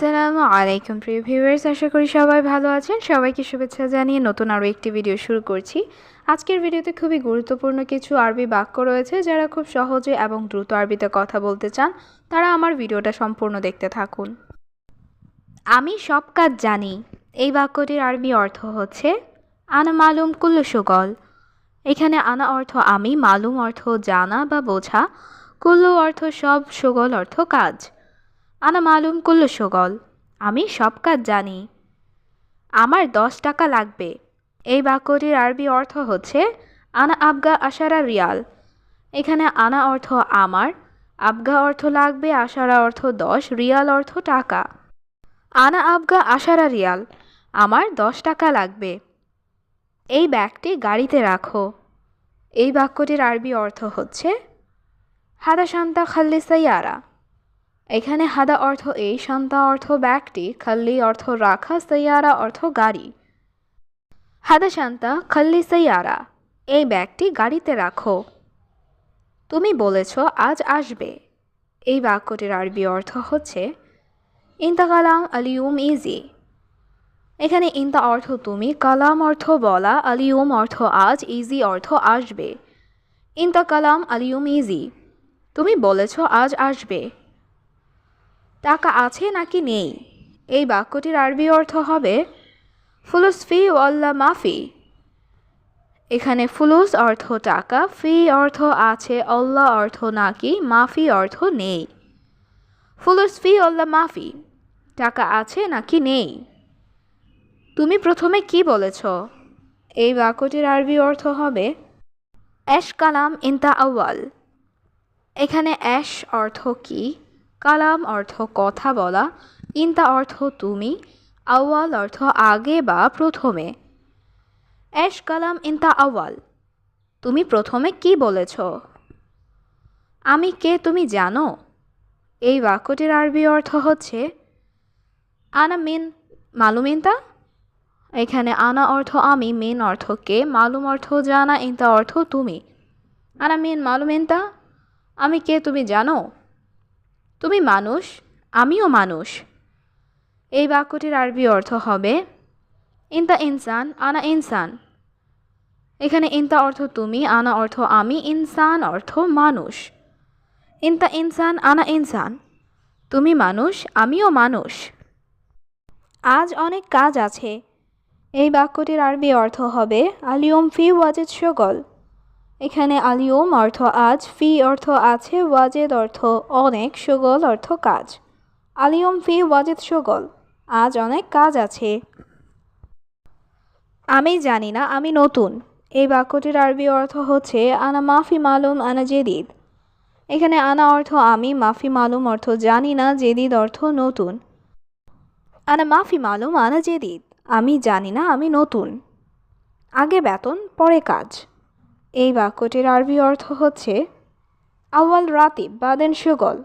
আসসালামু আলাইকুম, প্রিয় ভিউয়ার্স। আশা করি সবাই ভালো আছেন। সবাইকে শুভেচ্ছা জানিয়ে নতুন আরও একটি ভিডিও শুরু করছি। আজকের ভিডিওতে খুবই গুরুত্বপূর্ণ কিছু আরবি বাক্য রয়েছে যারা খুব সহজে এবং দ্রুত আরবিতে কথা বলতে চান। তারা আমার ভিডিওটা সম্পূর্ণ দেখতে থাকুন। আমি সব কাজ জানি। এই বাক্যটির আরবি অর্থ হচ্ছে, আনা মালুম কুল্লু সুগল। এখানে আনা অর্থ আমি মালুম অর্থ জানা বা বোঝা কুল্লু অর্থ সব সুগল অর্থ কাজ আনা মালুম কুল্লু সুগল, আমি সব কাজ জানি। আমার দশ টাকা লাগবে। এই বাক্যটির আরবি অর্থ হচ্ছে, আনা আবগা আশারা রিয়াল। এখানে আনা অর্থ আমার, আবগা অর্থ লাগবে, আশারা অর্থ দশ, রিয়াল অর্থ টাকা। আনা আবগা আশারা রিয়াল, আমার দশ টাকা লাগবে। এই ব্যাগটি গাড়িতে রাখো। এই বাক্যটির আরবি অর্থ হচ্ছে, হাদা শান্তা খাল্লি সাইয়ারা। এখানে হাদা অর্থ এই শান্তা অর্থ ব্যাগটি খাল্লি অর্থ রাখা, সৈয়ারা অর্থ গাড়ি। হাদা শান্তা, খাল্লি সৈয়ারা, এই ব্যাগটি গাড়িতে রাখো। তুমি বলেছ, আজ আসবে। এই বাক্যটির আরবি অর্থ হচ্ছে ইন্তা কালাম আলিউম ইজি। এখানে ইন্তা অর্থ তুমি, কালাম অর্থ বলা আলিউম অর্থ আজ, ইজি অর্থ আসবে। ইন্তা কালাম আলিউম ইজি। তুমি বলেছ, আজ আসবে। টাকা আছে নাকি নেই? এই বাক্যটির আরবি অর্থ হবে ফুলুস ফি ওয়াল্লা মাফি। এখানে ফুলুস অর্থ টাকা, ফি অর্থ আছে অল্লাহ অর্থ নাকি, মাফি অর্থ নেই। ফুলুস ফি অল্লা মাফি। টাকা আছে নাকি নেই? তুমি প্রথমে কি বলেছ? এই বাক্যটির আরবি অর্থ হবে অ্যাশ কালাম ইন্তা আউয়াল। এখানে অ্যাশ অর্থ কি? কালাম অর্থ কথা বলা, ইন্তা অর্থ তুমি, আউয়াল অর্থ আগে বা প্রথমে। অ্যাশ কালাম ইন্তা আউয়াল, তুমি প্রথমে কি বলেছ? আমি কে তুমি জানো? এই বাক্যটির আরবি অর্থ হচ্ছে, আনা মিন মালুম ইন্তা? এখানে আনা অর্থ আমি, মেন অর্থ কে, মালুম অর্থ জানা, ইন্তা অর্থ তুমি। আনা মিন মালুম ইন্তা? আমি কে তুমি জানো? তুমি মানুষ, আমিও মানুষ। এই বাক্যটির আরবি অর্থ হবে, ইন্তা ইনসান, আনা ইনসান। এখানে ইন্তা অর্থ তুমি, আনা অর্থ আমি, ইনসান অর্থ মানুষ। ইন্তা ইনসান, আনা ইনসান। তুমি মানুষ, আমিও মানুষ। আজ অনেক কাজ আছে। এই বাক্যটির আরবি অর্থ হবে আলিয়ম ফি ওয়াজেদ শগল। এখানে আলিয়ম অর্থ আজ, ফি অর্থ আছে, ওয়াজেদ অর্থ অনেক, সুগল অর্থ কাজ। আলিয়ম ফি, ওয়াজেদ, সুগল, আজ অনেক কাজ আছে। আমি জানি না, আমি নতুন। এই বাক্যটির আরবি অর্থ হচ্ছে, আনা মাফি মালুম, আনা জেদিদ। এখানে আনা অর্থ আমি, মাফি মালুম অর্থ জানি না, জেদিদ অর্থ নতুন। আনা মাফি মালুম, আনা জেদিদ। আমি জানি না, আমি নতুন। আগে বেতন, পরে কাজ। এই বাক্যটির আরবি অর্থ হচ্ছে, আউয়াল রাতিব, বাদেন সুগল।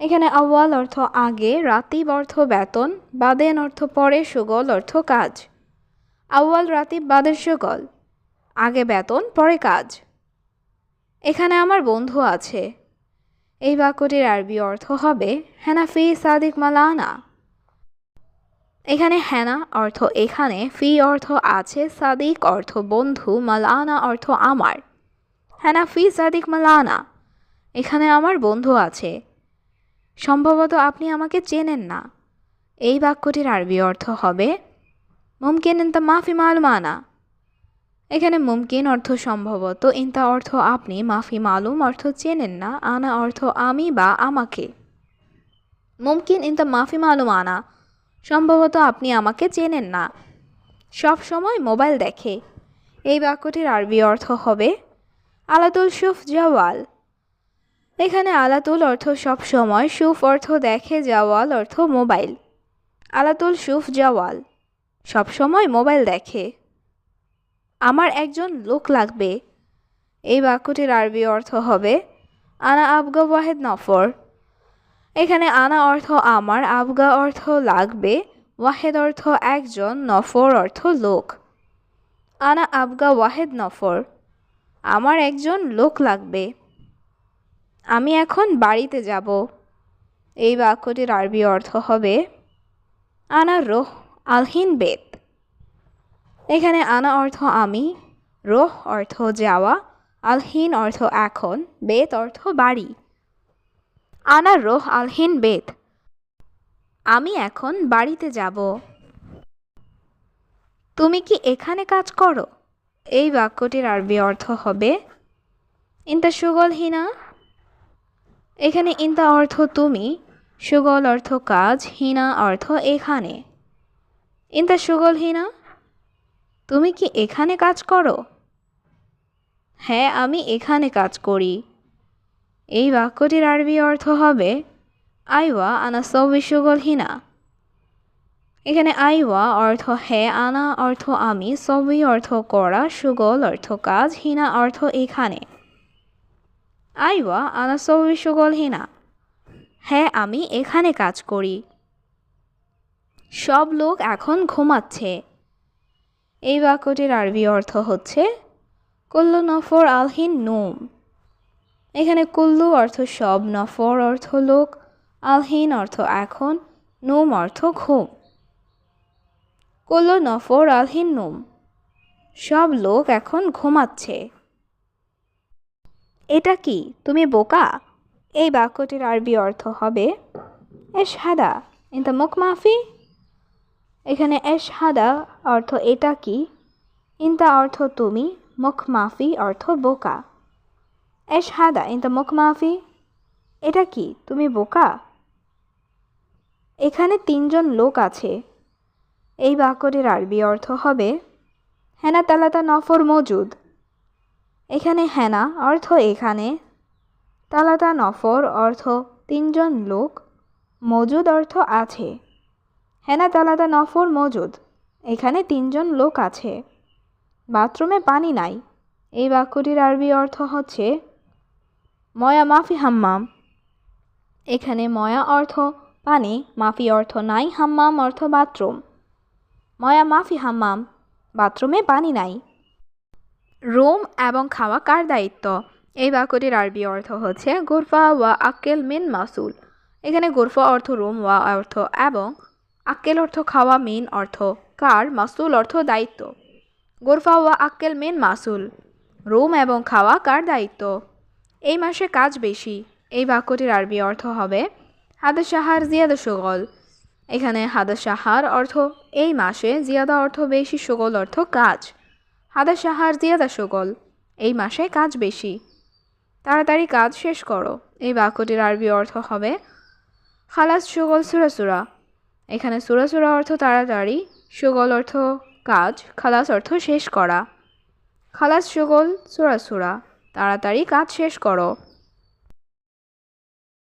এখানে আউয়াল অর্থ আগে, রাতিব অর্থ বেতন, বাদেন অর্থ পরে, সুগল অর্থ কাজ। আউয়াল রাতিব বাদের সুগল। আগে বেতন, পরে কাজ। এখানে আমার বন্ধু আছে। এই বাক্যটির আরবি অর্থ হবে, হেনাফি সাদিক মালানা। এখানে হ্যানা অর্থ এখানে, ফি অর্থ আছে, সাদিক অর্থ বন্ধু, মালানা অর্থ আমার। হ্যানা ফি, সাদিক, মালানা। এখানে আমার বন্ধু আছে। সম্ভবত আপনি আমাকে চেনেন না। এই বাক্যটির আরবি অর্থ হবে, মুমকিন ইন্তা মাফি মালুমানা এখানে মুমকিন অর্থ সম্ভবত, ইন্তা অর্থ আপনি, মাফি মালুম অর্থ চেনেন না, আনা অর্থ আমি বা আমাকে। মুমকিন ইন্তা মাফি মালুম আনা। সম্ভবত আপনি আমাকে চেনেন না। সব সময় মোবাইল দেখে। এই বাক্যটির আরবি অর্থ হবে, আলাতুল সুফ জাওয়াল। এখানে আলাতুল অর্থ সব সময়, সুফ অর্থ দেখে, জাওয়াল অর্থ মোবাইল। আলাতুল সুফ জাওয়াল, সব সময় মোবাইল দেখে। আমার একজন লোক লাগবে। এই বাক্যটির আরবি অর্থ হবে, আনা আবগা ওয়াহেদ নফর। এখানে আনা অর্থ আমার, আবগা অর্থ লাগবে, ওয়াহেদ অর্থ একজন, নফর অর্থ লোক। আনা আবগা ওয়াহেদ নফর, আমার একজন লোক লাগবে। আমি এখন বাড়িতে যাব। এই বাক্যটির আরবি অর্থ হবে, আনা রোহ আলহিন বেত। এখানে আনা অর্থ আমি, রোহ অর্থ যাওয়া, আলহিন অর্থ এখন, বেত অর্থ বাড়ি। আনা রোহ আলহিন বেত আমি এখন বাড়িতে যাব। তুমি কি এখানে কাজ করো? এই বাক্যটির আরবি অর্থ হবে, ইন্তা সুগল হিনা। এখানে ইন্তা অর্থ তুমি সুগল অর্থ কাজ হিনা অর্থ এখানে ইন্তা সুগল হিনা তুমি কি এখানে কাজ করো? হ্যাঁ আমি এখানে কাজ করি। এই বাক্যটির আরবি অর্থ হবে, আইওয়া আনা সবি সুগল হিনা। এখানে আইওয়া অর্থ হ্যাঁ আনা অর্থ আমি সবই অর্থ করা সুগল অর্থ কাজ হিনা অর্থ এখানে। আইওয়া আনা সবই সুগল হিনা। হ্যাঁ আমি এখানে কাজ করি। সব লোক এখন ঘুমাচ্ছে। এই বাক্যটির আরবি অর্থ হচ্ছে, কুল্লু নফর আলহিন নোম। এখানে কুল্লু অর্থ সব, নফর অর্থ লোক, আলহীন অর্থ এখন, নোম অর্থ ঘুম। কুল্লু, নফর, আলহীন, নোম। সব লোক এখন ঘুমাচ্ছে। এটা কি? তুমি বোকা? এই বাক্যটির আরবি অর্থ হবে এস হাদা ইন দ্য মুখ মাফি। এখানে এস হাদা অর্থ এটা কি? ইনতা অর্থ তুমি, মুখ মাফি অর্থ বোকা। এস হাদা, ইন দ্য মুখ মাফি। এটা কি? তুমি বোকা? এখানে তিনজন লোক আছে। এই বাক্যটির আরবি অর্থ হবে, হেনা তালাতা নফর মজুদ। এখানে হেনা অর্থ এখানে, তালাতা নফর অর্থ তিনজন লোক, মজুদ অর্থ আছে। হেনা তালাতা নফর মজুদ, এখানে তিনজন লোক আছে। বাথরুমে পানি নাই। এই বাক্যটির আরবি অর্থ হচ্ছে ময়া মাফি হাম্মাম। এখানে ময়া অর্থ পানি, মাফি অর্থ নাই, হাম্মাম অর্থ বাথরুম। ময়া মাফি হাম্মাম, বাথরুমে পানি নাই। রোম এবং খাওয়া কার দায়িত্ব? এই বাক্যটির আরবি অর্থ হচ্ছে গোরফা ওয়া আক্কেল মিন মাসুল। এখানে গোরফা অর্থ রোম, ওয়া অর্থ এবং আক্কেল অর্থ খাওয়া, মিন অর্থ কার, মাসুল অর্থ দায়িত্ব। গোরফা ওয়া আক্কেল মিন মাসুল। রোম এবং খাওয়া কার দায়িত্ব? এই মাসে কাজ বেশি। এই বাক্যটির আরবি অর্থ হবে হাদা সাহার জিয়াদা সুগল। এখানে হাদা সাহার অর্থ, এই মাসে জিয়াদা অর্থ বেশি, সুগল অর্থ কাজ। হাদা সাহার জিয়াদা সুগল। এই মাসে কাজ বেশি। তাড়াতাড়ি কাজ শেষ করো। এই বাক্যটির আরবি অর্থ হবে, খালাস সুগল সুরাসুরা এখানে সুরাসুরা অর্থ তাড়াতাড়ি, সুগল অর্থ কাজ, খালাস অর্থ শেষ করা। খালাস সুগল সুরাসুরা তাড়াতাড়ি কাজ শেষ করো।